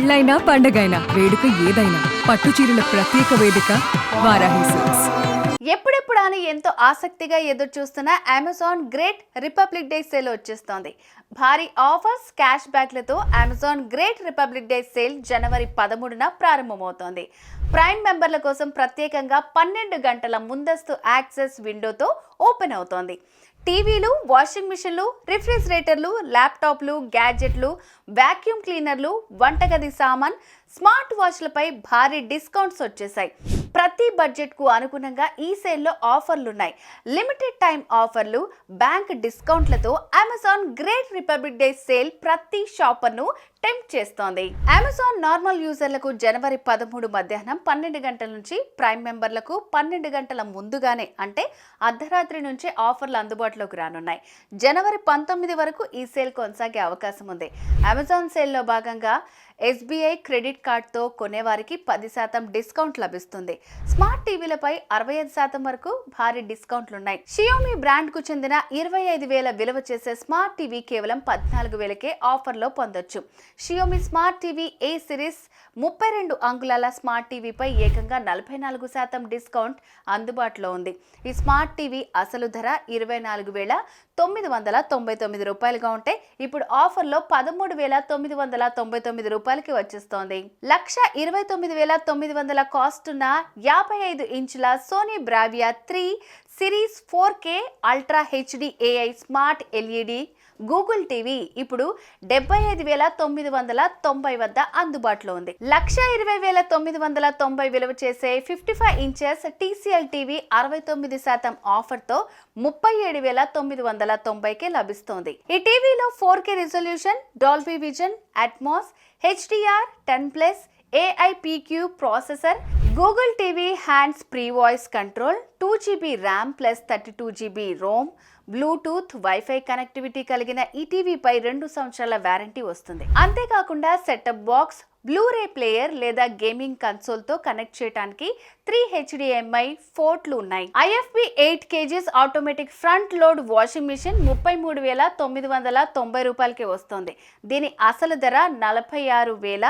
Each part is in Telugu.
పెళ్ళైనా పండగైనా వేడుక ఏదైనా పట్టు చీరల ప్రత్యేక వేదిక వారాహి సిల్క్స్ ఎప్పుడెప్పుడు అని ఎంతో ఆసక్తిగా ఎదురు చూస్తున్న Amazon great republic day sale వచ్చేస్తోంది. భారీ offers cash బ్యాక్లతో Amazon great republic day sale జనవరి పదమూడున ప్రారంభమవుతోంది. ప్రైమ్ మెంబర్ల కోసం ప్రత్యేకంగా పన్నెండు గంటల ముందస్తు యాక్సెస్ విండోతో ఓపెన్ అవుతోంది. టీవీలు వాషింగ్ మిషన్లు రిఫ్రిజిరేటర్లు ల్యాప్టాప్లు గ్యాడ్జెట్లు వాక్యూమ్ క్లీనర్లు వంటగది సామాన్ స్మార్ట్ వాచ్లపై భారీ డిస్కౌంట్స్ వచ్చేసాయి ప్రతి బడ్జెట్కు అనుగుణంగా ఈ సేల్లో ఆఫర్లున్నాయి. లిమిటెడ్ టైం ఆఫర్లు bank డిస్కౌంట్లతో Amazon great republic day sale ప్రతి షాపర్ను టెంప్ట్ చేస్తోంది. అమెజాన్ నార్మల్ యూజర్లకు జనవరి పదమూడు మధ్యాహ్నం పన్నెండు గంటల నుంచి ప్రైమ్ మెంబర్లకు పన్నెండు గంటల ముందుగానే అంటే అర్ధరాత్రి నుంచి ఆఫర్లు అందుబాటులోకి రానున్నాయి. జనవరి పంతొమ్మిది వరకు ఈ సేల్ కొనసాగే అవకాశం ఉంది అమెజాన్ సేల్లో భాగంగా ఎస్బీఐ క్రెడిట్ కార్డ్తో కొనేవారికి పది శాతం డిస్కౌంట్ లభిస్తుంది. స్మార్ట్ టీవీలపై అరవై ఐదు శాతం వరకు భారీ డిస్కౌంట్లు ఉన్నాయి షియోమి బ్రాండ్కు చెందిన ఇరవై ఐదు వేల విలువ చేసే స్మార్ట్ టీవీ కేవలం పద్నాలుగు వేలకే ఆఫర్లో పొందొచ్చు. Xiaomi smart TV A series ముప్పై రెండు అంగుళాల స్మార్ట్ టీవీపై ఏకంగా నలభై నాలుగు శాతం డిస్కౌంట్ అందుబాటులో ఉంది. ఈ స్మార్ట్ టీవీ అసలు ధర ఇరవై నాలుగు వేల తొమ్మిది వందల తొంభై తొమ్మిది రూపాయలుగా ఉంటే ఇప్పుడు ఆఫర్లో పదమూడు వేల తొమ్మిది వందల తొంభై తొమ్మిది రూపాయలు రూపాయలకి వచ్చేస్తోంది. లక్ష ఇరవై తొమ్మిది వేల తొమ్మిది వందల కాస్ట్ ఉన్న యాభై ఐదు ఇంచుల Sony Bravia three series four K ultra HD AI smart LED Google TV ఇప్పుడు డెబ్బై ఐదు వేల తొమ్మిది వందల తొంభై వద్ద అందుబాటులో ఉంది. లక్ష ఇరవై వేల తొమ్మిది వందల తొంభై విలువ చేసే fifty five inches TCL TV అరవై తొమ్మిది శాతం ఆఫర్తో ముప్పై ఏడు వేల తొమ్మిది వందల తొంభైకే లభిస్తోంది. ఈ టీవీలో four K resolution Dolby vision Atmos HDR ten plus AIPQ processor Google TV hands free voice control two GB RAM plus thirty two GB ROM Bluetooth wifi connectivity కలిగిన ఈ టీవీపై రెండు సంవత్సరాల వ్యారంటీ వస్తుంది. అంతేకాకుండా సెటప్ బాక్స్ బ్లూరే ప్లేయర్ లేదా గేమింగ్ కన్సోల్తో కనెక్ట్ చేయడానికి త్రీ హెచ్డిఎంఐ ఫోర్ట్లు ఉన్నాయి. IFB eight kgs automatic front load washing machine ముప్పై మూడు వేల తొమ్మిది వందల తొంభై రూపాయలకి వస్తుంది. దీని అసలు ధర నలభై ఆరు వేల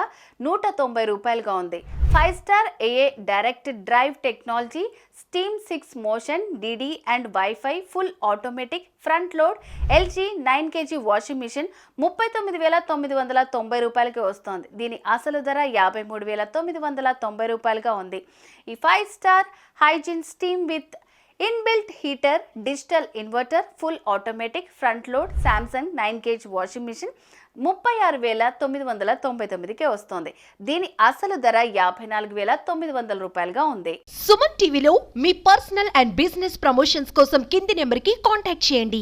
నూట తొంభై రూపాయలుగా ఉంది. Five star AA direct drive technology steam six motion DD and wifi full automatic front load LG nine kg washing machine ముప్పై తొమ్మిది వేల తొమ్మిది వందల తొంభై రూపాయలకి వస్తోంది. దీని అసలు ధర యాభై మూడు వేల తొమ్మిది వందల తొంభై రూపాయలుగా ఉంది. ఈ five star hygiene steam with inbuilt heater digital inverter full automatic front load Samsung nine kg washing machine ముప్పై ఆరు వేల తొమ్మిది వందల తొంభై తొమ్మిదికే వస్తోంది. దీని అసలు ధర యాభై నాలుగు వేల తొమ్మిది వందల రూపాయలుగా ఉంది. సుమన్ టీవీలో మీ పర్సనల్ అండ్ బిజినెస్ ప్రమోషన్స్ కోసం కింది నెంబర్కి కాంటాక్ట్ చేయండి.